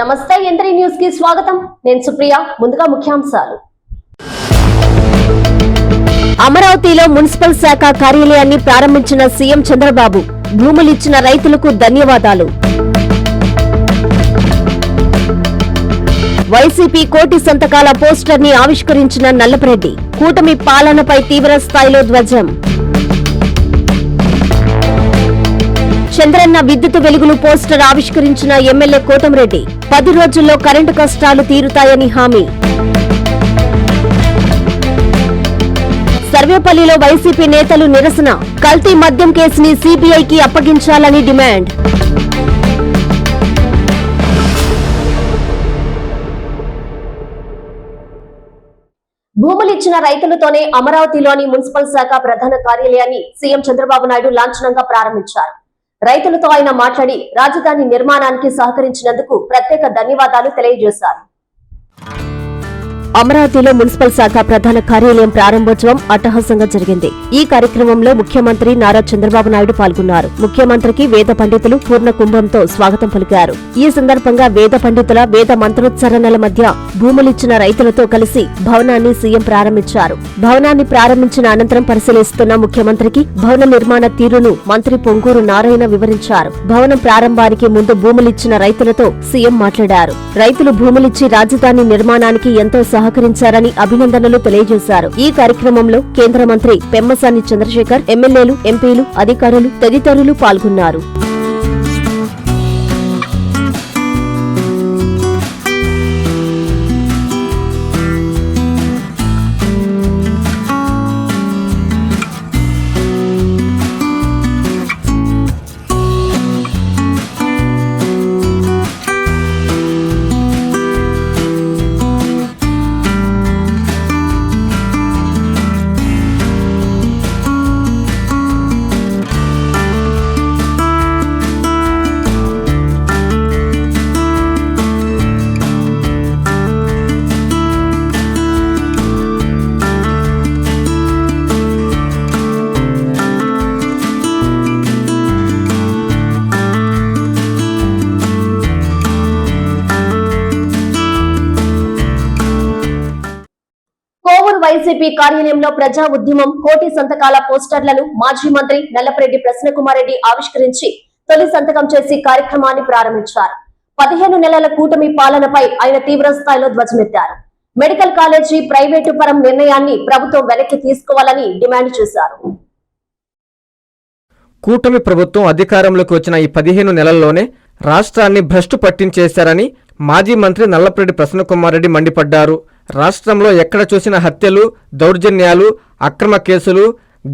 నమస్తే ఎంత్రీ న్యూస్కి స్వాగతం. నేను సుప్రియ ముందుగా ముఖ్యాంశాలు. అమరావతిలో మున్సిపల్ శాఖ కార్యాలయాన్ని ప్రారంభించిన సీఎం చంద్రబాబు భూములిచ్చిన రైతులకు ధన్యవాదాలు. వైసీపీ కోటి సంతకాల పోస్టర్ని ఆవిష్కరించిన నల్లపరెడ్డి కూటమి పాలనపై తీవ్ర స్థాయిలో ధ్వజం. చంద్రన్న విద్యుత్ వెలుగులు పోస్టర్ ఆవిష్కరించిన ఎమ్మెల్యే కోటంరెడ్డి పది రోజుల్లో కరెంటు కష్టాలు తీరుతాయని హామీ. సర్వేపల్లిలో వైసీపీ నేతలు నిరసన. కల్తీ మద్యం కేసుని సీబీఐకి అప్పగించాలని డిమాండ్. భూములిచ్చిన రైతులతోనే అమరావతిలోని మున్సిపల్ శాఖ ప్రధాన కార్యాలయాన్ని సీఎం చంద్రబాబు నాయుడు లాంఛనంగా ప్రారంభించారు. రైతులతో ఆయన మాట్లాడి రాజధాని నిర్మాణానికి సహకరించినందుకు ప్రత్యేక ధన్యవాదాలు తెలియజేశారు. అమరావతిలో మున్సిపల్ శాఖ ప్రధాన కార్యాలయం ప్రారంభోత్సవం అట్టహాసంగా జరిగింది. ఈ కార్యక్రమంలో ముఖ్యమంత్రి నారా చంద్రబాబు నాయుడు పాల్గొన్నారు. ముఖ్యమంత్రికి వేద పండితులు పూర్ణ కుంభంతో స్వాగతం పలికారు. ఈ సందర్భంగా వేద పండితుల వేద మంత్రోచ్చరణల మధ్య భూములిచ్చిన రైతులతో కలిసి భవనాన్ని సీఎం ప్రారంభించారు. భవనాన్ని ప్రారంభించిన అనంతరం పరిశీలిస్తున్న ముఖ్యమంత్రికి భవన నిర్మాణ తీరును మంత్రి పొంగూరు నారాయణ వివరించారు. భవనం ప్రారంభానికి ముందు భూములిచ్చిన రైతులతో సీఎం మాట్లాడారు. రైతులు భూములిచ్చి రాజధాని నిర్మాణానికి ఎంతో సహకరించారని అభినందనలు తెలియజేశారు. ఈ కార్యక్రమంలో కేంద్ర మంత్రి పెమ్మసాని చంద్రశేఖర్ ఎమ్మెల్యేలు ఎంపీలు అధికారులు తదితరులు పాల్గొన్నారు. వైసీపీ కార్యాలయంలో ప్రజా ఉద్యమం కోటి సంతకాల పోస్టర్లను మాజీ మంత్రి నల్లపరెడ్డి ప్రసన్నకుమారెడ్డి ఆవిష్కరించి తొలి సంతకం చేసి కార్యక్రమాన్ని ప్రారంభించారు. పదిహేను నెలల కూటమి పాలనపై ఆయన తీవ్ర స్థాయిలో ధ్వజమెత్తారు. మెడికల్ కాలేజీ ప్రైవేటు పరం నిర్ణయాన్ని ప్రభుత్వం వెనక్కి తీసుకోవాలని డిమాండ్ చేశారు. కూటమి ప్రభుత్వం అధికారంలోకి వచ్చిన ఈ పదిహేను నెలల్లోనే రాష్ట్రాన్ని భ్రష్టు పట్టించేశారని మాజీ మంత్రి నల్లపరెడ్డి ప్రసన్నకుమారెడ్డి మండిపడ్డారు. రాష్ట్రంలో ఎక్కడ చూసిన హత్యలు దౌర్జన్యాలు అక్రమ కేసులు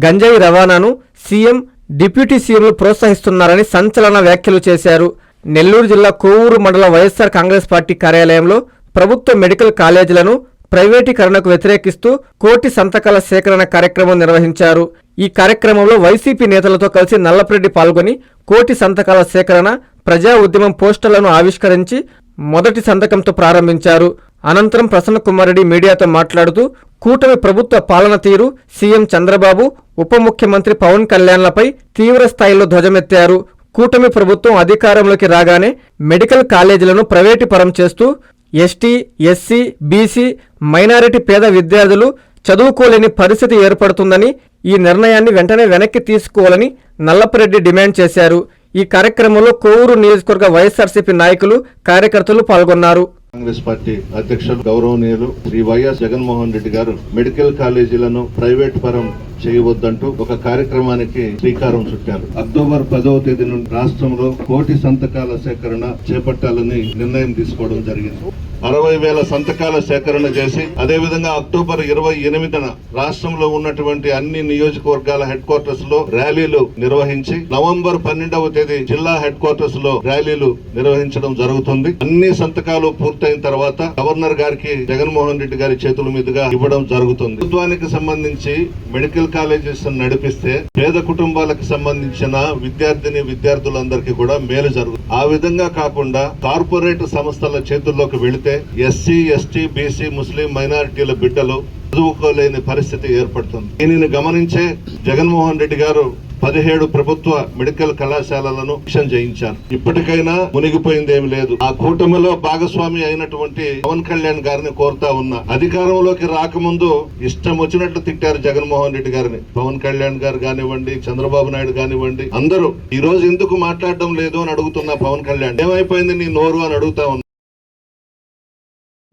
గంజాయి రవాణాను సీఎం డిప్యూటీ సీఎంలు ప్రోత్సహిస్తున్నారని సంచలన వ్యాఖ్యలు చేశారు. నెల్లూరు జిల్లా కోవూరు మండల వైఎస్సార్ కాంగ్రెస్ పార్టీ కార్యాలయంలో ప్రభుత్వ మెడికల్ కాలేజీలను ప్రైవేటీకరణకు వ్యతిరేకిస్తూ కోటి సంతకాల సేకరణ కార్యక్రమం నిర్వహించారు. ఈ కార్యక్రమంలో వైసీపీ నేతలతో కలిసి నల్లపరెడ్డి పాల్గొని కోటి సంతకాల సేకరణ ప్రజా ఉద్యమం పోస్టర్లను ఆవిష్కరించి మొదటి సంతకంతో ప్రారంభించారు. అనంతరం ప్రసన్న కుమారెడ్డి మీడియాతో మాట్లాడుతూ కూటమి ప్రభుత్వ పాలన తీరు సీఎం చంద్రబాబు ఉప ముఖ్యమంత్రి పవన్ కళ్యాణ్లపై తీవ్ర స్థాయిలో ధ్వజమెత్తారు. కూటమి ప్రభుత్వం అధికారంలోకి రాగానే మెడికల్ కాలేజీలను ప్రైవేటుపరం చేస్తూ ఎస్టీ ఎస్సీ బీసీ మైనారిటీ పేద విద్యార్థులు చదువుకోలేని పరిస్థితి ఏర్పడుతుందని ఈ నిర్ణయాన్ని వెంటనే వెనక్కి తీసుకోవాలని నల్లపరెడ్డి డిమాండ్ చేశారు. ఈ కార్యక్రమంలో కోవూరు నియోజకవర్గ వైఎస్ఆర్సీపీ నాయకులు కార్యకర్తలు పాల్గొన్నారు. కాంగ్రెస్ పార్టీ అధ్యక్షులు గౌరవనీయులు శ్రీ వైఎస్ జగన్మోహన్ రెడ్డి గారు మెడికల్ కాలేజీలను ప్రైవేట్ పరం చేయవద్దంటూ ఒక కార్యక్రమానికి శ్రీకారం చుట్టారు. అక్టోబర్ పదవ తేదీ నుండి రాష్ట్రంలో కోటి సంతకాల సేకరణ చేపట్టాలని నిర్ణయం తీసుకోవడం జరిగింది. అరవై వేల సంతకాల సేకరణ చేసి అదే విధంగా అక్టోబర్ ఇరవై ఎనిమిదిన రాష్ట్రంలో ఉన్నటువంటి అన్ని నియోజకవర్గాల హెడ్ క్వార్టర్స్లో ర్యాలీలు నిర్వహించి నవంబర్ పన్నెండవ తేదీ జిల్లా హెడ్ క్వార్టర్స్లో ర్యాలీలు నిర్వహించడం జరుగుతుంది. అన్ని సంతకాలు పూర్తయిన తర్వాత గవర్నర్ గారికి జగన్మోహన్ రెడ్డి గారి చేతుల మీదుగా ఇవ్వడం జరుగుతుంది. ప్రభుత్వానికి సంబంధించి మెడికల్ కాలేజెస్ నడిపిస్తే పేద కుటుంబాలకు సంబంధించిన విద్యార్థిని విద్యార్థులందరికీ కూడా మేలు జరుగుతుంది ఆ విధంగా కాకుండా కార్పొరేట్ సంస్థల చేతుల్లోకి వెళితే ఎస్సీ ఎస్టీ బీసీ ముస్లిం మైనారిటీల బిడ్డలు చదువుకోలేని పరిస్థితి ఏర్పడుతుంది. దీనిని గమనించే జగన్మోహన్ రెడ్డి గారు పదిహేడు ప్రభుత్వ మెడికల్ కళాశాలలను శిక్షణ చేయించారు. ఇప్పటికైనా మునిగిపోయింది ఏమి లేదు. ఆ కూటమిలో భాగస్వామి అయినటువంటి పవన్ కళ్యాణ్ గారిని కోరుతా ఉన్నా అధికారంలోకి రాకముందు ఇష్టం వచ్చినట్లు తిట్టారు జగన్మోహన్ రెడ్డి గారిని. పవన్ కళ్యాణ్ గారు కానివ్వండి చంద్రబాబు నాయుడు కానివ్వండి అందరూ ఈ రోజు ఎందుకు మాట్లాడడం లేదు అని అడుగుతున్నా పవన్ కళ్యాణ్ ఏమైపోయింది నీ నోరు అని అడుగుతా ఉన్నా.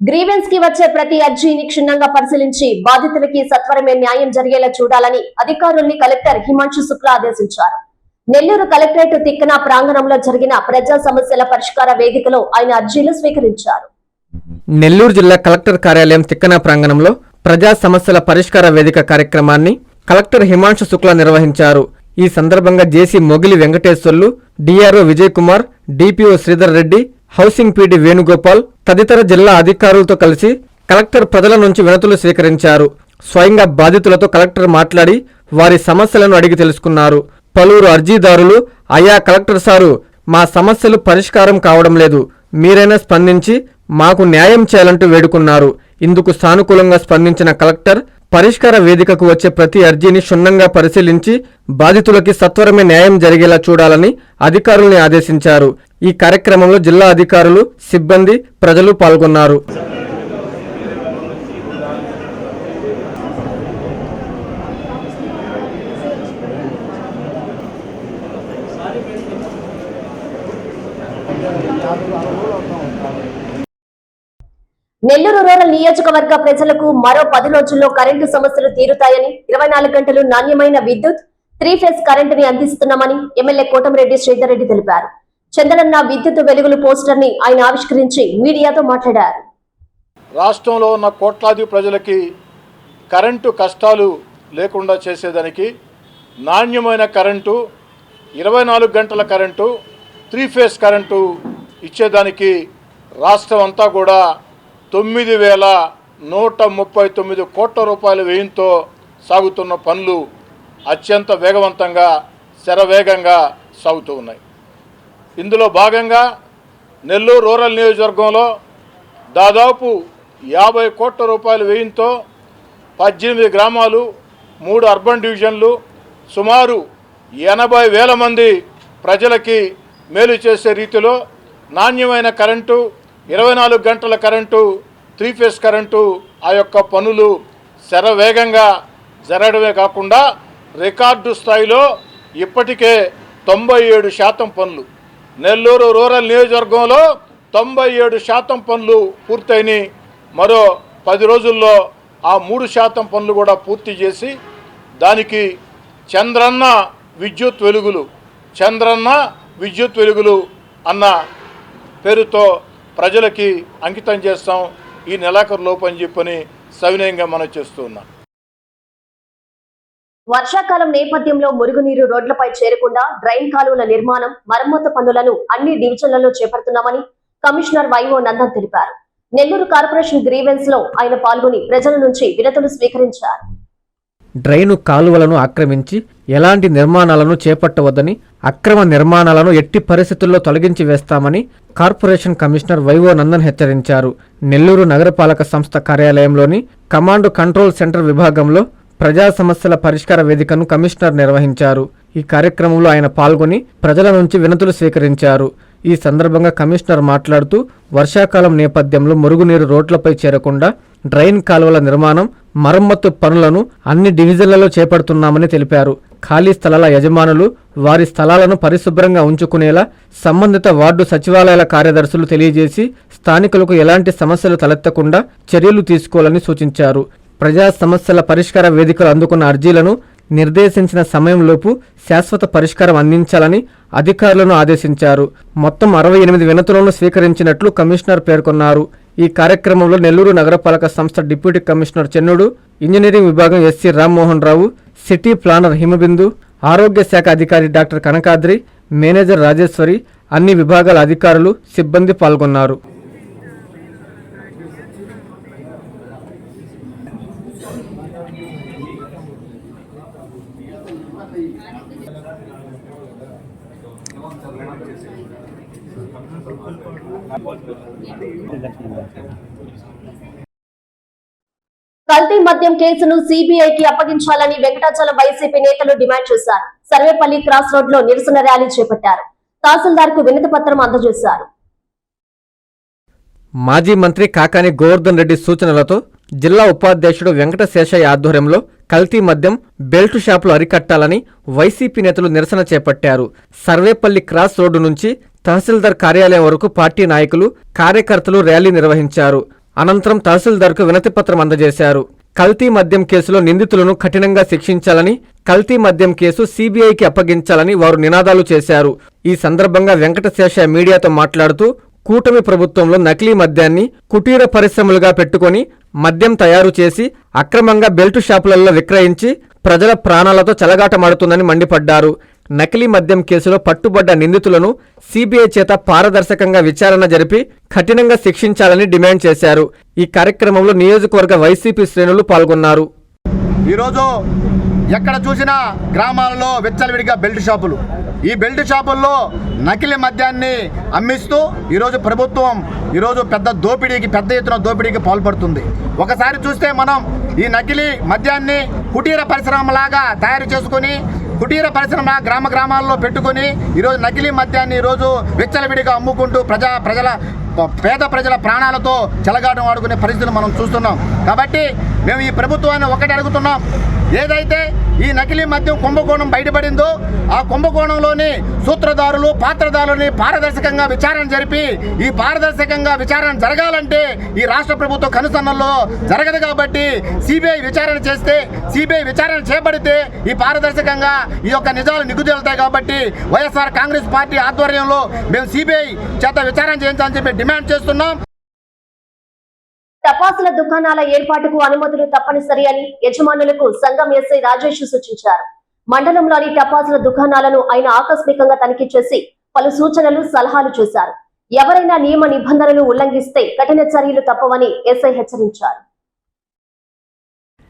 గ్రీవెన్స్కి వచ్చే ప్రతి అర్జీని క్షుణ్ణంగా పరిశీలించి బాధితులకి సత్వరమే న్యాయం జరిగేలా చూడాలని అధికారుల్ని కలెక్టర్ హిమాంశు శుక్లా ఆదేశించారు. నెల్లూరు కలెక్టరేట్ తిక్కన ప్రాంగణంలో జరిగిన ప్రజా సమస్యల పరిష్కార వేదికలో ఆయన అర్జీలు స్వీకరించారు. నెల్లూరు జిల్లా కలెక్టర్ కార్యాలయం తిక్కన ప్రాంగణంలో ప్రజా సమస్యల పరిష్కార వేదిక కార్యక్రమాన్ని కలెక్టర్ హిమాంశు శుక్లా నిర్వహించారు. ఈ సందర్భంగా JC Mogili Venkateswarlu DRO Vijay Kumar DPO Sridhar Reddy housing PD Venugopal తదితర జిల్లా అధికారులతో కలిసి కలెక్టర్ ప్రజల నుంచి వినతులు స్వీకరించారు. స్వయంగా బాధితులతో కలెక్టర్ మాట్లాడి వారి సమస్యలను అడిగి తెలుసుకున్నారు. పలువురు అర్జీదారులు అయా కలెక్టర్ సారు మా సమస్యలు పరిష్కారం కావడం లేదు. మీరైనా స్పందించి మాకు న్యాయం చేయాలంటూ వేడుకున్నారు. ఇందుకు సానుకూలంగా స్పందించిన కలెక్టర్ పరిష్కార వేదికకు వచ్చే ప్రతి అర్జీని క్షుణ్ణంగా పరిశీలించి బాధితులకి సత్వరమే న్యాయం జరిగేలా చూడాలని అధికారుల్ని ఆదేశించారు. ఈ కార్యక్రమంలో జిల్లా అధికారులు సిబ్బంది ప్రజలు పాల్గొన్నారు. నెల్లూరు రూరల్ నియోజకవర్గ ప్రజలకు మరో పది రోజుల్లో కరెంటు సమస్యలు తీరుతాయని ఇరవై నాలుగు గంటలు నాణ్యమైన విద్యుత్ త్రీ ఫేజ్ కరెంటుని అందిస్తున్నామని ఎమ్మెల్యే కోటమిరెడ్డి శ్రీధర్ రెడ్డి తెలిపారు. చందనన్న విద్యుత్ వెలుగులు పోస్టర్ని ఆయన ఆవిష్కరించి మీడియాతో మాట్లాడారు. రాష్ట్రంలో ఉన్న కోట్లాది ప్రజలకి కరెంటు కష్టాలు లేకుండా చేసేదానికి నాణ్యమైన కరెంటు ఇరవై నాలుగు గంటల కరెంటు త్రీ ఫేస్ కరెంటు ఇచ్చేదానికి రాష్ట్రం అంతా కూడా తొమ్మిది వేల నూట ముప్పై తొమ్మిది కోట్ల రూపాయల వ్యయంతో సాగుతున్న పనులు అత్యంత వేగవంతంగా శరవేగంగా సాగుతూ ఉన్నాయి. ఇందులో భాగంగా నెల్లూరు రూరల్ నియోజకవర్గంలో దాదాపు యాభై కోట్ల రూపాయల వ్యయంతో పద్దెనిమిది గ్రామాలు మూడు అర్బన్ డివిజన్లు సుమారు ఎనభై వేల మంది ప్రజలకి మేలు చేసే రీతిలో నాణ్యమైన కరెంటు ఇరవై నాలుగు గంటల కరెంటు త్రీ ఫేస్ కరెంటు ఆ యొక్క పనులు శరవేగంగా జరగడమే కాకుండా రికార్డు స్థాయిలో ఇప్పటికే తొంభై ఏడు శాతం పనులు. నెల్లూరు రూరల్ నియోజకవర్గంలో తొంభై ఏడు శాతం పనులు పూర్తయినాయి మరో పది రోజుల్లో ఆ మూడు శాతం పనులు కూడా పూర్తి చేసి దానికి చంద్రన్న విద్యుత్ వెలుగులు చంద్రన్న విద్యుత్ వెలుగులు అన్న పేరుతో ప్రజలకి అంకితం చేస్తాం. ఈ నెలాఖరు లోపు అని చెప్పని సవినయంగా మనం చేస్తూ ఉన్నాం. వర్షాకాలం నేపథ్యంలో మురుగునీరు రోడ్లపై చేరకుండా డ్రైన్ కాలువల నిర్మాణం మరమ్మతు పనులను అన్ని డివిజన్లలో చేపడుతున్నామని కమిషనర్ వైవో నందన్ తెలిపారు. నెల్లూరు కార్పొరేషన్ గ్రీవెన్స్లో ఆయన పాల్గొని ప్రజల నుంచి వినతులు స్వీకరించారు. డ్రైను కాలువలను ఆక్రమించి ఎలాంటి నిర్మాణాలను చేపట్టవద్దని అక్రమ నిర్మాణాలను ఎట్టి పరిస్థితుల్లో తొలగించి వేస్తామని కార్పొరేషన్ కమిషనర్ వైవో నందన్ హెచ్చరించారు. నెల్లూరు నగరపాలక సంస్థ కార్యాలయంలోని కమాండ్ కంట్రోల్ సెంటర్ విభాగంలో ప్రజా సమస్యల పరిష్కార వేదికను కమిషనర్ నిర్వహించారు. ఈ కార్యక్రమంలో ఆయన పాల్గొని ప్రజల నుంచి వినతులు స్వీకరించారు. ఈ సందర్భంగా కమిషనర్ మాట్లాడుతూ వర్షాకాలం నేపథ్యంలో మురుగునీరు రోడ్లపై చేరకుండా డ్రైన్ కాలువల నిర్మాణం మరమ్మత్తు పనులను అన్ని డివిజన్లలో చేపడుతున్నామని తెలిపారు. ఖాళీ స్థలాల యజమానులు వారి స్థలాలను పరిశుభ్రంగా ఉంచుకునేలా సంబంధిత వార్డు సచివాలయాల కార్యదర్శులు తెలియజేసి స్థానికులకు ఎలాంటి సమస్యలు తలెత్తకుండా చర్యలు తీసుకోవాలని సూచించారు. ప్రజా సమస్యల పరిష్కార వేదికలు అందుకున్న అర్జీలను నిర్దేశించిన సమయంలోపు శాశ్వత పరిష్కారం అందించాలని అధికారులను ఆదేశించారు. మొత్తం అరవై ఎనిమిది వినతులను స్వీకరించినట్లు కమిషనర్ పేర్కొన్నారు. ఈ కార్యక్రమంలో నెల్లూరు నగరపాలక సంస్థ డిప్యూటీ కమిషనర్ చెన్నుడు ఇంజనీరింగ్ విభాగం SE Rammohan Rao city planner Himabindu ఆరోగ్య శాఖ అధికారి డాక్టర్ కనకాద్రి మేనేజర్ రాజేశ్వరి అన్ని విభాగాల అధికారులు సిబ్బంది పాల్గొన్నారు. కల్తీ మద్యం కేసును సిబిఐకి అప్పగించాలని వెంకటాచలం వైసీపీ నేతలు డిమాండ్ చేశారు. సర్వేపల్లి క్రాస్ రోడ్లో నిరసన ర్యాలీ చేపట్టారు. తహసీల్దార్కు వినతి పత్రం అందజేశారు. మాజీ మంత్రి కాకాని గోవర్ధన్ రెడ్డి సూచనలతో జిల్లా ఉపాధ్యక్షుడు వెంకట శేషయ్య ఆధ్వర్యంలో కల్తీ మద్యం బెల్ట్ షాపులు అరికట్టాలని వైసీపీ నేతలు నిరసన చేపట్టారు. సర్వేపల్లి క్రాస్ రోడ్డు నుంచి తహసీల్దార్ కార్యాలయం వరకు పార్టీ నాయకులు కార్యకర్తలు ర్యాలీ నిర్వహించారు. అనంతరం తహసీల్దార్కు వినతిపత్రం అందజేశారు. కల్తీ మద్యం కేసులో నిందితులను కఠినంగా శిక్షించాలని కల్తీ మద్యం కేసు సీబీఐకి అప్పగించాలని వారు నినాదాలు చేశారు. ఈ సందర్భంగా వెంకటశేష మీడియాతో మాట్లాడుతూ కూటమి ప్రభుత్వంలో నకిలీ మద్యాన్ని కుటీర పరిశ్రమలుగా పెట్టుకొని మద్యం తయారు చేసి అక్రమంగా బెల్టు షాపులలో విక్రయించి ప్రజల ప్రాణాలతో చెలగాటమాడుతుందని మండిపడ్డారు. నకిలీ మద్యం కేసులో పట్టుబడ్డ నిందితులను సిబిఐ చేత పారదర్శకంగా విచారణ జరిపి కఠినంగా శిక్షించాలని డిమాండ్ చేశారు. ఈ కార్యక్రమంలో నియోజకవర్గ వైసీపీ శ్రేణులు పాల్గొన్నారు. ఈరోజు ఎక్కడ చూసినా గ్రామాలలో వెచ్చలవిడిగా బెల్ట్ షాపులు. ఈ బెల్ట్ షాపుల్లో నకిలీ మద్యాన్ని అమ్మిస్తూ ఈరోజు ప్రభుత్వం ఈరోజు పెద్ద దోపిడీకి పెద్ద ఎత్తున దోపిడీకి పాల్పడుతుంది. ఒకసారి చూస్తే మనం ఈ నకిలీ మద్యాన్ని కుటీర పరిశ్రమలాగా తయారు చేసుకొని కుటీర పరిశ్రమ గ్రామ గ్రామాల్లో పెట్టుకొని ఈరోజు నకిలీ మద్యాన్ని ఈరోజు విచ్చలవిడిగా అమ్ముకుంటూ ప్రజా ప్రజల పేద ప్రజల ప్రాణాలతో చెలగాటం ఆడుకునే పరిస్థితులు మనం చూస్తున్నాం. కాబట్టి మేము ఈ ప్రభుత్వాన్ని ఒకటి అడుగుతున్నాం. ఏదైతే ఈ నకిలీ మద్యం కుంభకోణం బయటపడిందో ఆ కుంభకోణంలోని సూత్రధారులు పాత్రధారులని పారదర్శకంగా విచారణ జరిపి ఈ పారదర్శకంగా విచారణ జరగాలంటే ఈ రాష్ట్ర ప్రభుత్వ కనుసన్నల్లో జరగదు కాబట్టి సిబిఐ విచారణ చేస్తే సిబిఐ విచారణ చేపడితే ఈ పారదర్శకంగా ఈ యొక్క నిజాలు నిగుదెళ్తాయి కాబట్టి వైఎస్ఆర్ కాంగ్రెస్ పార్టీ ఆధ్వర్యంలో మేము సిబిఐ చేత విచారణ చేయించాలని చెప్పి డిమాండ్ చేస్తున్నాం. తపాసుల దుకాణాల ఏర్పాటుకు అనుమతులు తప్పనిసరి అని యజమానులకు సంఘం ఎస్ఐ రాజేష్ సూచించారు. మండలంలోని టపాసుల దుకాణాలను ఆయన ఆకస్మికంగా తనిఖీ చేసి పలు సూచనలు సలహాలు చేశారు. ఎవరైనా నియమ నిబంధనలు ఉల్లంఘిస్తే కఠిన చర్యలు తప్పవని ఎస్ఐ హెచ్చరించారు.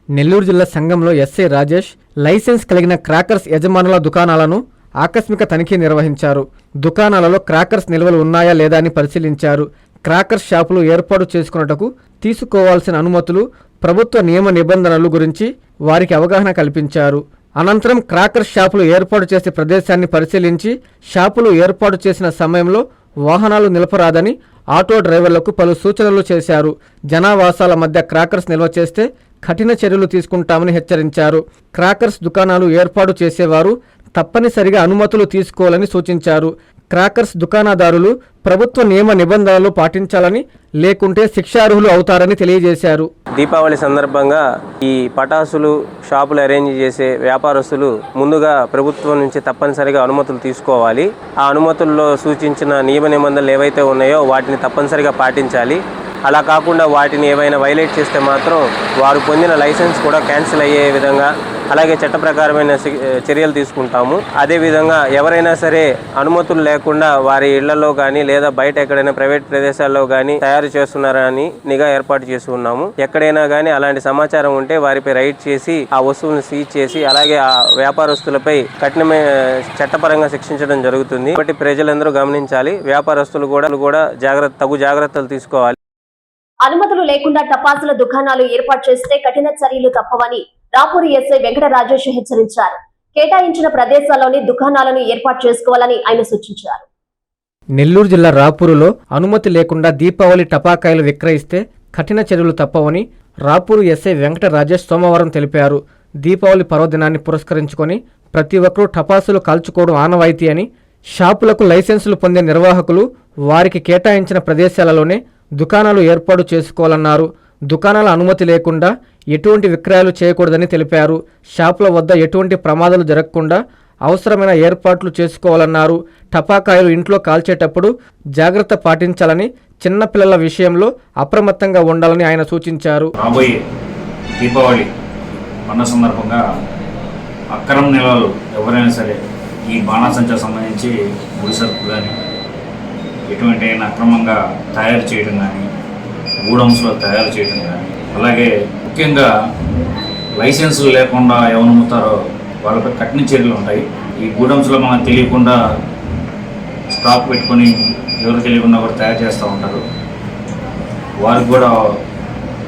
నెల్లూరు జిల్లా సంఘంలో ఎస్ఐ రాజేష్ లైసెన్స్ కలిగిన క్రాకర్స్ యజమానుల దుకాణాలను ఆకస్మిక తనిఖీ నిర్వహించారు. దుకాణాలలో క్రాకర్స్ నిల్వలు ఉన్నాయా లేదా అని పరిశీలించారు. క్రాకర్స్ షాపులు ఏర్పాటు చేసుకున్నటకు తీసుకోవాల్సిన అనుమతులు ప్రభుత్వ నియమ నిబంధనలు గురించి వారికి అవగాహన కల్పించారు. అనంతరం క్రాకర్స్ షాపులు ఏర్పాటు చేసే ప్రదేశాన్ని పరిశీలించి షాపులు ఏర్పాటు చేసిన సమయంలో వాహనాలు నిలపరాదని ఆటో డ్రైవర్లకు పలు సూచనలు చేశారు. జనావాసాల మధ్య క్రాకర్స్ నిల్వ చేస్తే కఠిన చర్యలు తీసుకుంటామని హెచ్చరించారు. క్రాకర్స్ దుకాణాలు ఏర్పాటు చేసేవారు తప్పనిసరిగా అనుమతులు తీసుకోవాలని సూచించారు. క్రాకర్స్ దుకాణదారులు ప్రభుత్వ నియమ నిబంధనలు పాటించాలని లేకుంటే శిక్షార్హులు అవుతారని తెలియజేశారు. దీపావళి సందర్భంగా ఈ పటాసులు షాపులు అరేంజ్ చేసే వ్యాపారస్తులు ముందుగా ప్రభుత్వం నుంచి తప్పనిసరిగా అనుమతులు తీసుకోవాలి. ఆ అనుమతుల్లో సూచించిన నియమ నిబంధనలు ఏవైతే ఉన్నాయో వాటిని తప్పనిసరిగా పాటించాలి. అలా కాకుండా వాటిని ఏవైనా వైలేట్ చేస్తే మాత్రం వారు పొందిన లైసెన్స్ కూడా క్యాన్సిల్ అయ్యే విధంగా అలాగే చట్ట ప్రకారమైన చర్యలు తీసుకుంటాము. అదేవిధంగా ఎవరైనా సరే అనుమతులు లేకుండా వారి ఇళ్ళలో కానీ లేదా బయట ఎక్కడైనా ప్రైవేట్ ప్రదేశాల్లో కానీ తయారు చేస్తున్నారా అని నిఘా ఏర్పాటు చేసి ఉన్నాము. ఎక్కడైనా కానీ అలాంటి సమాచారం ఉంటే వారిపై రైడ్ చేసి ఆ వస్తువులను సీజ్ చేసి అలాగే ఆ వ్యాపారస్తులపై కఠినమైన చట్టపరంగా శిక్షించడం జరుగుతుంది. కాబట్టి ప్రజలందరూ గమనించాలి. వ్యాపారస్తులు కూడా కూడా జాగ్రత్త తగు జాగ్రత్తలు తీసుకోవాలి. అనుమతులు లేకుండా టపాసుల దుకాణాలు ఏర్పాటు చేస్తే కఠిన చర్యలు తప్పవని రాపూరి ఎస్ఐ వెంకట రాజేష్ హెచ్చరించారు. కేటాయించిన ప్రదేశాల్లోని దుకాణాలను ఏర్పాటు చేసుకోవాలని ఆయన సూచించారు. నెల్లూరు జిల్లా రాపూరులో అనుమతి లేకుండా దీపావళి టపాకాయలు విక్రయిస్తే కఠిన చర్యలు తప్పవని రాపూరు ఎస్ఐ వెంకట రాజేష్ సోమవారం తెలిపారు. దీపావళి పర్వదినాన్ని పురస్కరించుకొని ప్రతి ఒక్కరూ టపాసులు కాల్చుకోవడం ఆనవాయితీ అని షాపులకు లైసెన్సులు పొందే నిర్వాహకులు వారికి కేటాయించిన ప్రదేశాలలోనే దుకాణాలు ఏర్పాటు చేసుకోవాలన్నారు. దుకాణాల అనుమతి లేకుండా ఎటువంటి విక్రయాలు చేయకూడదని తెలిపారు. షాపుల వద్ద ఎటువంటి ప్రమాదాలు జరగకుండా అవసరమైన ఏర్పాట్లు చేసుకోవాలన్నారు. టపాకాయలు ఇంట్లో కాల్చేటప్పుడు జాగ్రత్త పాటించాలని చిన్నపిల్లల విషయంలో అప్రమత్తంగా ఉండాలని ఆయన సూచించారు. రాబోయే దీపావళి పండుగ సందర్భంగా అక్రమ నిల్వలు ఎవరైనా సరే ఈ బాణాసంచా సంబంధించి ముడి సరుకు కానీ ఎటువంటి అక్రమంగా తయారు చేయడం కానీ గూడౌన్స్లో తయారు చేయడం కానీ అలాగే ముఖ్యంగా లైసెన్సులు లేకుండా ఎవరు అమ్ముతారో వాళ్ళపై కఠిన చర్యలు ఉంటాయి. ఈ గూడౌన్స్లో మనకు తెలియకుండా స్టాక్ పెట్టుకొని ఎవరు తెలియకుండా కూడా తయారు చేస్తూ ఉంటారు. వారికి కూడా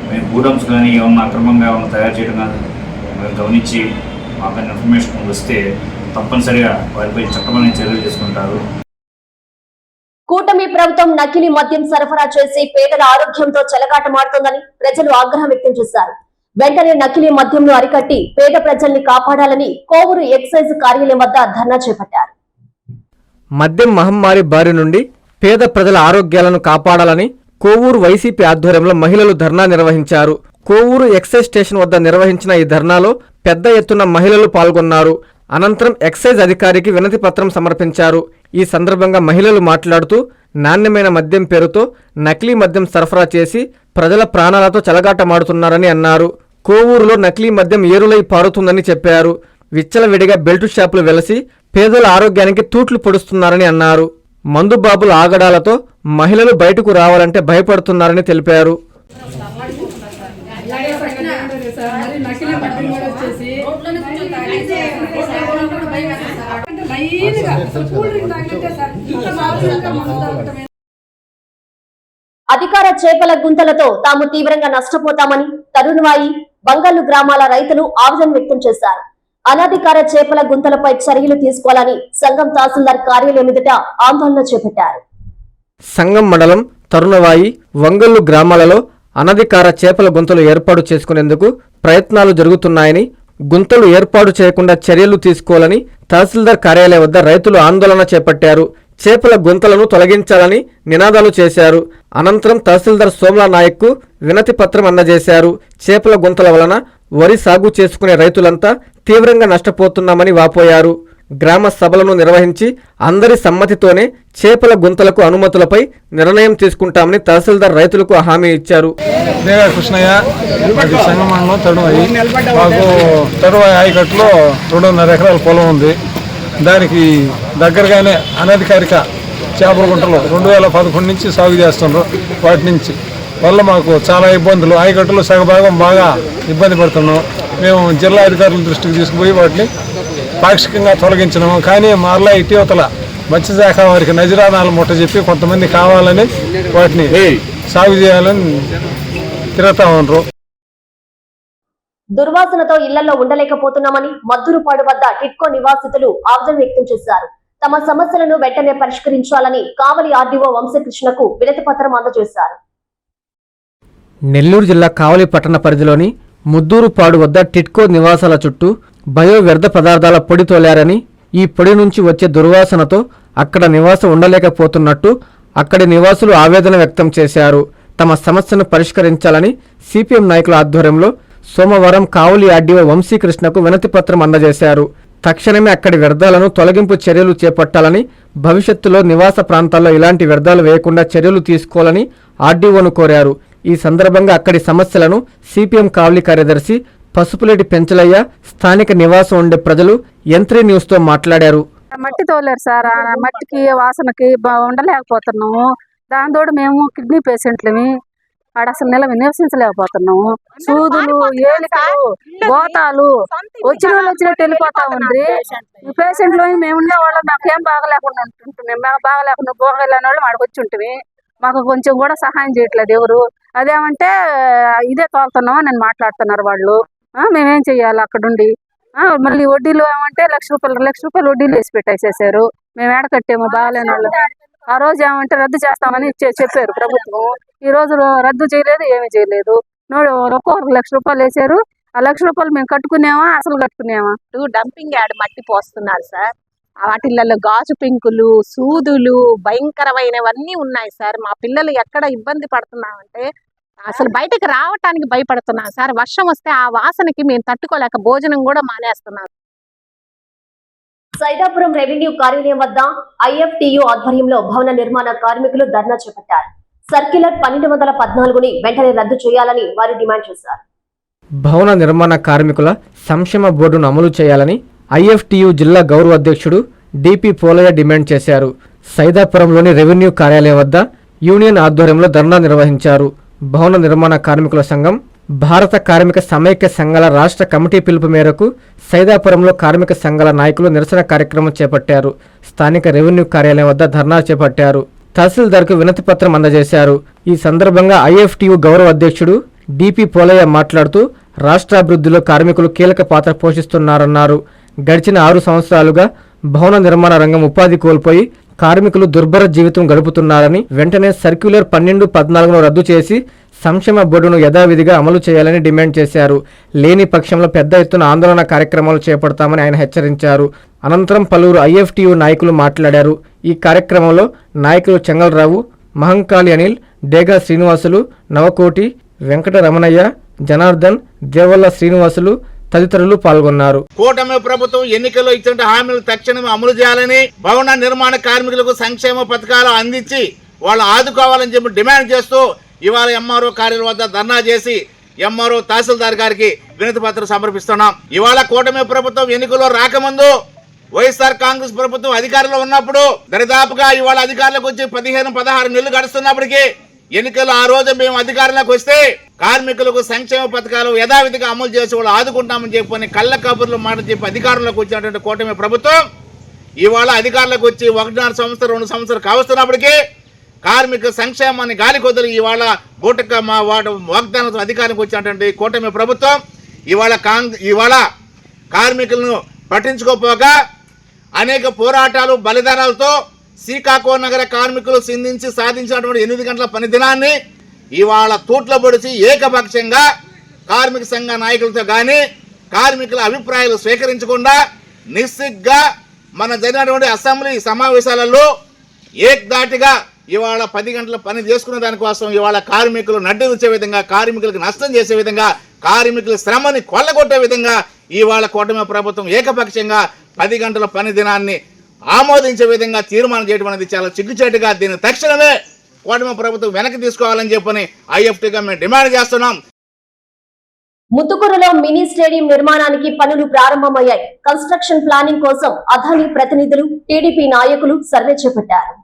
మేము గూడమ్స్ కానీ ఏమన్నా అక్రమంగా ఏమన్నా తయారు చేయడం కానీ మేము గమనించి మాకు ఇన్ఫర్మేషన్ వస్తే తప్పనిసరిగా వారిపై చట్టమైన చర్యలు తీసుకుంటారు. కూటమి ప్రభుత్వం నకిలీ మద్యం సరఫరా చేసి పేదల ఆరోగ్యంతో చెలకాటమాడుతోందని ప్రజలు ఆగ్రహం వ్యక్తం చేశారు. వెంటనే నకిలీ మద్యంను అరికట్టి పేద ప్రజల్ని కాపాడాలని కోవూరు ఎక్సైజ్ కార్యాలయం వద్ద ధర్నా చేపట్టారు. మద్యం మహమ్మారి బారి నుండి పేద ప్రజల ఆరోగ్యాలను కాపాడాలని కోవూరు వైసీపీ ఆధ్వర్యంలో మహిళలు ధర్నా నిర్వహించారు. కోవూరు ఎక్సైజ్ స్టేషన్ వద్ద నిర్వహించిన ఈ ధర్నాలో పెద్ద ఎత్తున మహిళలు పాల్గొన్నారు. అనంతరం ఎక్సైజ్ అధికారికి వినతి పత్రం సమర్పించారు. ఈ సందర్భంగా మహిళలు మాట్లాడుతూ నాణ్యమైన మద్యం పేరుతో నకిలీ మద్యం సరఫరా చేసి ప్రజల ప్రాణాలతో చెలగాటమాడుతున్నారని అన్నారు. కోవూరులో నకిలీ మద్యం ఏరులై పారుతుందని చెప్పారు. విచ్చలవిడిగా బెల్టు షాపులు వెలసి పేదల ఆరోగ్యానికి తూట్లు పొడుస్తున్నారని అన్నారు. మందుబాబుల ఆగడాలతో మహిళలు బయటకు రావాలంటే భయపడుతున్నారని తెలిపారు. నకిలీ అధికార చేపల గుంతలతో తాము తీవ్రంగా నష్టపోతామని తరుణ్వాయి బంగాలు గ్రామాల రైతులు ఆవేదన వ్యక్తం చేశారు. అనధికార చేపల గుంతలపై చర్యలు తీసుకోవాలని సంఘం తహసీల్దార్ కార్యాలయం ఎదుట ఆందోళన చేపట్టారు. సంగం మండలం తరుణవాయి వంగల్లు గ్రామాలలో అనధికార చేపల గుంతలు ఏర్పాటు చేసుకునేందుకు ప్రయత్నాలు జరుగుతున్నాయని గుంతలు ఏర్పాటు చేయకుండా చర్యలు తీసుకోవాలని తహసీల్దార్ కార్యాలయం వద్ద రైతులు ఆందోళన చేపట్టారు. చేపల గుంతలను తొలగించాలని నినాదాలు చేశారు. అనంతరం తహసీల్దార్ సోమలా నాయక్కు వినతి పత్రం అందజేశారు. చేపల గుంతల వలన వరి సాగు చేసుకునే రైతులంతా తీవ్రంగా నష్టపోతున్నామని వాపోయారు. గ్రామ సభలను నిర్వహించి అందరి సమ్మతితోనే చేపల గుంతలకు అనుమతులపై నిర్ణయం తీసుకుంటామని తహసీల్దార్ రైతులకు హామీ ఇచ్చారు. కృష్ణయ్య మాది సంగమంలో తడువాయి మాకు తడువాయి ఆయకట్టులో రెండున్నర ఎకరాల పొలం ఉంది. దానికి దగ్గరగానే అనధికారిక చేపల గుంటలు రెండు వేల పదకొండు నుంచి సాగు చేస్తున్నారు వాటి నుంచి. వల్ల మాకు చాలా ఇబ్బందులు. ఆయకట్టులో సగభాగం బాగా ఇబ్బంది పడుతున్నాం. మేము జిల్లా అధికారుల దృష్టికి తీసుకుపోయి వాటిని పాక్షికంగా తొలగించినాము కానీ మరలా ఇటీవతల మత్స్యశాఖ వారికి నజరానాలు ముట్ట చెప్పి కొంతమంది కావాలని వాటిని సాగు చేయాలని తిరుగుతా ఉన్నారు. దుర్వాసనతో ఇళ్ళలో ఉండలేకపోతున్నామని మద్దురుపాడు వద్ద టిట్కో నివాసితులు ఆవేదన వ్యక్తం చేశారు. తమ సమస్యలను వెంటనే పరిష్కరించాలని కావలి ఆర్డీఓ వంశకృష్ణకు వినతి పత్రం అందజేశారు. నెల్లూరు జిల్లా కావలి పట్టణ పరిధిలోని ముద్దూరుపాడు వద్ద టిట్కో నివాసాల చుట్టూ బయో వ్యర్థ పదార్థాల పొడి తోలారని ఈ పొడి నుంచి వచ్చే దుర్వాసనతో అక్కడ నివాసం ఉండలేకపోతున్నట్టు అక్కడి నివాసులు ఆవేదన వ్యక్తం చేశారు. తమ సమస్యను పరిష్కరించాలని సిపిఎం నాయకుల ఆధ్వర్యంలో సోమవారం కావలి ఆర్డీఓ వంశీకృష్ణకు వినతిపత్రం అందజేశారు. తక్షణమే అక్కడి వ్యర్థాలను తొలగింపు చర్యలు చేపట్టాలని భవిష్యత్తులో నివాస ప్రాంతాల్లో ఇలాంటి వ్యర్థాలు వేయకుండా చర్యలు తీసుకోవాలని ఆర్డీఓను కోరారు. ఈ సందర్భంగా అక్కడి సమస్యలను సిపిఎం కావలి కార్యదర్శి పసుపులేటి పెంచలయ్య స్థానిక నివాసం ఉండే ప్రజలు యంత్రి న్యూస్తో మాట్లాడారు. మట్టి తోలేరు సార్. ఆ మట్టికి వాసనకి బా- ఉండలేకపోతున్నాము. తోడు మేము కిడ్నీ పేషెంట్లవి ఆడ అసలు నిల నివసించలేకపోతున్నాము సూదులు ఏలికలు గోతాలు వచ్చిన వాళ్ళు వచ్చినట్టు వెళ్ళిపోతా ఉంది. ఈ పేషెంట్లు మేము ఉండే వాళ్ళు మాకేం బాగలేకుండా ఉంటుంటే మేము బాగలేకుండా పోగలేని వాళ్ళు మాకు వచ్చి ఉంటుంది మాకు కొంచెం కూడా సహాయం చేయట్లేదు ఎవరు. అదేమంటే ఇదే తోలుతున్నాం అని మాట్లాడుతున్నారు వాళ్ళు. మేమేం చెయ్యాలి అక్కడుండి? మళ్ళీ వడ్డీలు ఏమంటే లక్ష రూపాయలు లక్ష రూపాయలు వడ్డీలు వేసి పెట్టేసేసారు. మేము ఏడ కట్టాము బాగాలేని వాళ్ళు. ఆ రోజు ఏమంటే రద్దు చేస్తామని చెప్పారు ప్రభుత్వం. ఈ రోజు రద్దు చేయలేదు ఏమీ చేయలేదు. నోడు ఒక్కొక్కరికి లక్ష రూపాయలు వేసారు. ఆ లక్ష రూపాయలు మేము కట్టుకునేవా అసలు కట్టుకునేవా డంపింగ్ యాడ్ మట్టి పోస్తున్నారు సార్. వాటిల్లో గాజు పెంకులు సూదులు భయంకరమైనవన్నీ ఉన్నాయి సార్. మా పిల్లలు ఎక్కడ ఇబ్బంది పడుతున్నామంటే అసలు బయటకు రావటానికి భయపడుతున్నాం సార్. వర్షం వస్తే ఆ వాసనకి మేము తట్టుకోలేక భోజనం కూడా మానేస్తున్నాం. సైదాపురం రెవెన్యూ కార్యాలయం వద్ద ఐఎఫ్టియు ఆధ్వర్యంలో భవన నిర్మాణ కార్మికులు ధర్నా చేపట్టారు. సర్క్యులర్ పన్నెండు వందల పద్నాలుగుని వెంటనే రద్దు చేయాలని వారు డిమాండ్ చేశారు. భవన నిర్మాణ కార్మికుల సంక్షేమ బోర్డును అమలు చేయాలని ఐఎఫ్టియు జిల్లా గౌరవ అధ్యక్షుడు డిపి పోలయ్య డిమాండ్ చేశారు. సైదాపురంలోని రెవెన్యూ కార్యాలయం వద్ద యూనియన్ ఆధ్వర్యంలో ధర్నా నిర్వహించారు. భవన నిర్మాణ కార్మికుల సంఘం భారత కార్మిక సమైక్య సంఘాల రాష్ట్ర కమిటీ పిలుపు మేరకు సైదాపురంలో కార్మిక సంఘాల నాయకులు నిరసన కార్యక్రమం చేపట్టారు. స్థానిక రెవెన్యూ కార్యాలయం వద్ద ధర్నా చేపట్టారు. తహసీల్దార్కు వినతి పత్రం అందజేశారు. ఈ సందర్భంగా ఐఎఫ్టియు గౌరవ అధ్యక్షుడు డిపి పోలయ్య మాట్లాడుతూ రాష్ట్రాభివృద్ధిలో కార్మికులు కీలక పాత్ర పోషిస్తున్నారన్నారు. గడిచిన ఆరు సంవత్సరాలుగా భవన నిర్మాణ రంగం ఉపాధి కోల్పోయి కార్మికులు దుర్భర జీవితం గడుపుతున్నారని వెంటనే సర్క్యులర్ పన్నెండు పద్నాలుగును రద్దు చేసి సంక్షేమ బోర్డును యథావిధిగా అమలు చేయాలని డిమాండ్ చేశారు. లేని పక్షంలో పెద్ద ఎత్తున ఆందోళన కార్యక్రమాలు చేపడతామని ఆయన హెచ్చరించారు. అనంతరం పలువురు ఐఎఫ్టియు నాయకులు మాట్లాడారు. ఈ కార్యక్రమంలో నాయకులు చెంగల్రావు మహంకాళి అనిల్ డేగా శ్రీనివాసులు నవకోటి వెంకట రమణయ్య జనార్దన్ దేవల్ల శ్రీనివాసులు తదితరులు పాల్గొన్నారు. కూటమి ప్రభుత్వం ఎన్నికల్లో ఇచ్చిన హామీలు తక్షణమే అమలు చేయాలని భవన నిర్మాణ కార్మికులకు సంక్షేమ పథకాలు అందించి వాళ్ళు ఆదుకోవాలని చెప్పి డిమాండ్ చేస్తూ ఇవాళ ఎంఆర్ఓ కార్యాలయం వద్ద ధర్నా చేసి ఎంఆర్ఓ తహసీల్దార్ గారికి వినతి పత్రం సమర్పిస్తున్నాం. ఇవాళ కూటమి ప్రభుత్వం ఎన్నికల్లో రాకముందు వైఎస్ఆర్ కాంగ్రెస్ ప్రభుత్వం అధికారంలో ఉన్నప్పుడు దరిదాపుగా ఇవాళ అధికారులకు వచ్చి పదిహేను పదహారు నెలలు గడుస్తున్నప్పటికీ ఎన్నికలు ఆ రోజు మేము అధికారంలోకి వస్తే కార్మికులకు సంక్షేమ పథకాలు యథావిధిగా అమలు చేసి వాళ్ళు ఆదుకుంటామని చెప్పని కళ్ళ కబుర్లు మాట చెప్పి అధికారంలోకి వచ్చినటువంటి కూటమి ప్రభుత్వం ఇవాళ అధికారంలోకి వచ్చి ఒకటిన్నర సంవత్సరం రెండు సంవత్సరాలు కావస్తున్నప్పటికీ కార్మిక సంక్షేమాన్ని గాలి కొద్దలు ఇవాళ బూటక మా వాటి వాగ్దానంతో అధికారానికి వచ్చినటువంటి కూటమి ప్రభుత్వం ఇవాళ కాంగ్ ఇవాళ కార్మికులను పట్టించుకోపోగా అనేక పోరాటాలు బలిదానాలతో శ్రీకాకుళం నగర కార్మికులు సింధించి సాధించినటువంటి ఎనిమిది గంటల పని దినాన్ని ఇవాళ తూట్ల పొడిచి ఏకపక్షంగా కార్మిక సంఘ నాయకులతో కానీ కార్మికుల అభిప్రాయాలు స్వీకరించకుండా నిస్సిగ్గా మన జరిగినటువంటి అసెంబ్లీ సమావేశాలలో ఏకదాటిగా ఇవాళ పది గంటల పని చేసుకునే దానికోసం ఇవాళ కార్మికులు నడ్డించే విధంగా కార్మికులకు నష్టం చేసే విధంగా కార్మికుల శ్రమని కొల్లగొట్టే విధంగా ఇవాళ కూటమి ప్రభుత్వం ఏకపక్షంగా పది గంటల పని దినాన్ని ఆమోదించే విధంగా తీర్మానం చేయడం అనేది చాలా చిగ్గుచేటుగా దీన్ని తక్షణమే కూటమి ప్రభుత్వం వెనక్కి తీసుకోవాలని చెప్పని ఐఎఫ్టీగా మేము డిమాండ్ చేస్తున్నాం. ముత్తుకూరులో మినీ స్టేడియం నిర్మాణానికి పనులు ప్రారంభమయ్యాయి. కన్స్ట్రక్షన్ ప్లానింగ్ కోసం అదాని ప్రతినిధులు టీడీపీ నాయకులు సర్వే చేపట్టారు.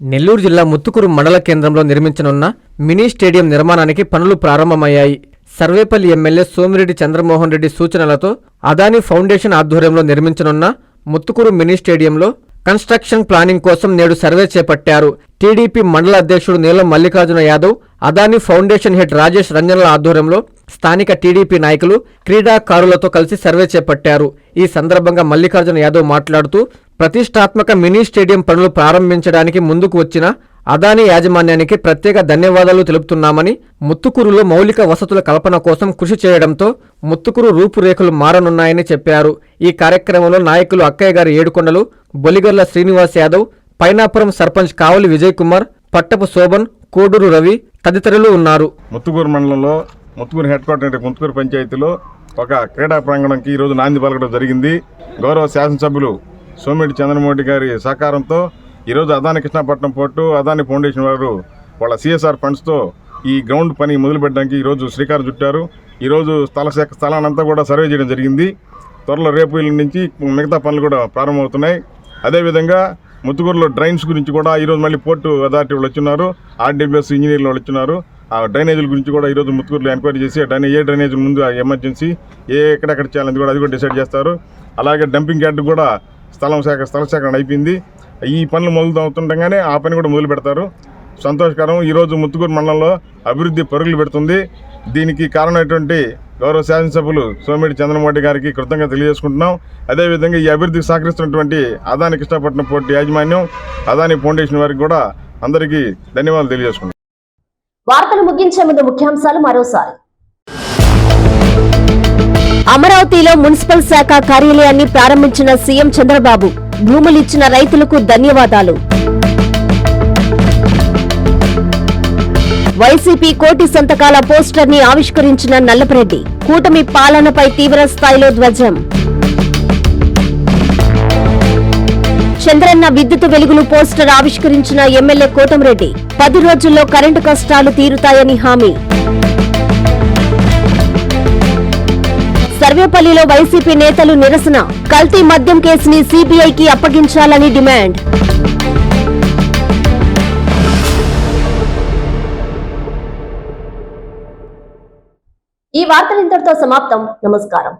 నెల్లూరు జిల్లా ముత్తుకూరు మండల కేంద్రంలో నిర్మించనున్న మినీ స్టేడియం నిర్మాణానికి పనులు ప్రారంభమయ్యాయి. సర్వేపల్లి ఎమ్మెల్యే సోమిరెడ్డి చంద్రమోహన్ రెడ్డి సూచనలతో అదాని ఫౌండేషన్ ఆధ్వర్యంలో నిర్మించనున్న ముత్తుకూరు మినీ స్టేడియంలో కన్స్ట్రక్షన్ ప్లానింగ్ కోసం నేడు సర్వే చేపట్టారు. టీడీపీ మండల అధ్యక్షుడు నీలం మల్లికార్జున యాదవ్ అదాని ఫౌండేషన్ హెడ్ రాజేష్ రంజన్ల ఆధ్వర్యంలో స్థానిక టీడీపీ నాయకులు క్రీడాకారులతో కలిసి సర్వే చేపట్టారు. ఈ సందర్భంగా మల్లికార్జున యాదవ్ మాట్లాడుతూ ప్రతిష్టాత్మక మినీ స్టేడియం పనులు ప్రారంభించడానికి ముందుకు వచ్చిన అదాని యాజమాన్యానికి ప్రత్యేక ధన్యవాదాలు తెలుపుతున్నామని ముత్తుకూరులో మౌలిక వసతుల కల్పన కోసం కృషి చేయడంతో ముత్తుకూరు రూపురేఖలు మారనున్నాయని చెప్పారు. ఈ కార్యక్రమంలో నాయకులు అక్కయ్య గారి ఏడుకొండలు బొలిగర్ల శ్రీనివాస్ యాదవ్ పైనాపురం సర్పంచ్ కావలి విజయ్ కుమార్ పట్టపు శోభన్ కోడూరు రవి తదితరులు ఉన్నారు. ముత్తుకూరు మండలంలో ముత్తుకూరు హెడ్ క్వార్టర్ అంటే ముత్తుకూరు పంచాయతీలో ఒక క్రీడా ప్రాంగణంకి ఈరోజు నాంది పలకడం జరిగింది. గౌరవ శాసనసభ్యులు సోమిరెడ్డి చంద్రమోహన్ గారి సహకారంతో ఈరోజు అదాని కృష్ణాపట్నం పోర్టు అదాని ఫౌండేషన్ వారు వాళ్ళ సిఎస్ఆర్ ఫండ్స్తో ఈ గ్రౌండ్ పని మొదలుపెట్టడానికి ఈరోజు శ్రీకారం చుట్టారు. ఈరోజు స్థల శాఖ స్థలాన్నంతా కూడా సర్వే చేయడం జరిగింది. త్వరలో రేపు ఎల్లుండి నుంచి మిగతా పనులు కూడా ప్రారంభమవుతున్నాయి. అదేవిధంగా ముత్తుకూరులో డ్రైన్స్ గురించి కూడా ఈరోజు మళ్ళీ పోర్టు అథారిటీ వాళ్ళు వచ్చినారు ఆర్డీబీఎస్ ఇంజనీర్లు వాళ్ళు వచ్చినారు ఆ డ్రైనేజీల గురించి కూడా ఈరోజు ముత్తుకూరులో ఎంక్వైరీ చేసి డ్రైనేజ్ ఏ డ్రైనేజ్ ముందు ఆ ఎమర్జెన్సీ ఏ ఎక్కడెక్కడ చేయాలని కూడా అది కూడా డిసైడ్ చేస్తారు. అలాగే డంపింగ్ యార్డు కూడా స్థలం శాఖ స్థల సేకరణ అయిపోయింది. ఈ పనులు మొదలు అవుతుండగానే ఆ పని కూడా మొదలు పెడతారు. సంతోషకరం. ఈరోజు ముత్తుకూరు మండలంలో అభివృద్ధి పరుగులు పెడుతుంది. దీనికి కారణమైనటువంటి గౌరవ శాసనసభ్యులు సోమిరెడ్డి చంద్రమోహన్ గారికి కృతజ్ఞత తెలియజేసుకుంటున్నాం. అదేవిధంగా ఈ అభివృద్ధికి సహకరిస్తున్నటువంటి అదాని కృష్ణపట్నం పోర్టు యాజమాన్యం అదాని ఫౌండేషన్ వారికి కూడా అందరికీ ధన్యవాదాలు తెలియజేసుకుంటున్నాం. వార్తలు ముగించే ముందు ముఖ్యాంశాలు మరోసారి. అమరావతిలో మున్సిపల్ శాఖ కార్యాలయాన్ని ప్రారంభించిన సీఎం చంద్రబాబు భూములిచ్చిన రైతులకు ధన్యవాదాలు. వైసీపీ కోటి సంతకాల పోస్టర్ని ఆవిష్కరించిన నల్లపరెడ్డి కూటమి పాలనపై తీవ్ర స్థాయిలో ధ్వజం. చంద్రన్న విద్యుత్ వెలుగులు పోస్టర్ ఆవిష్కరించిన ఎమ్మెల్యే కోటమిరెడ్డి పది రోజుల్లో కరెంటు కష్టాలు తీరుతాయని హామీ. సర్వేపల్లిలో వైసీపీ నేతలు నిరసన. కల్తీ మద్యం కేసుని సీబీఐకి అప్పగించాలని డిమాండ్. ఈ వార్తలు ఇంతటితో సమాప్తం. నమస్కారం.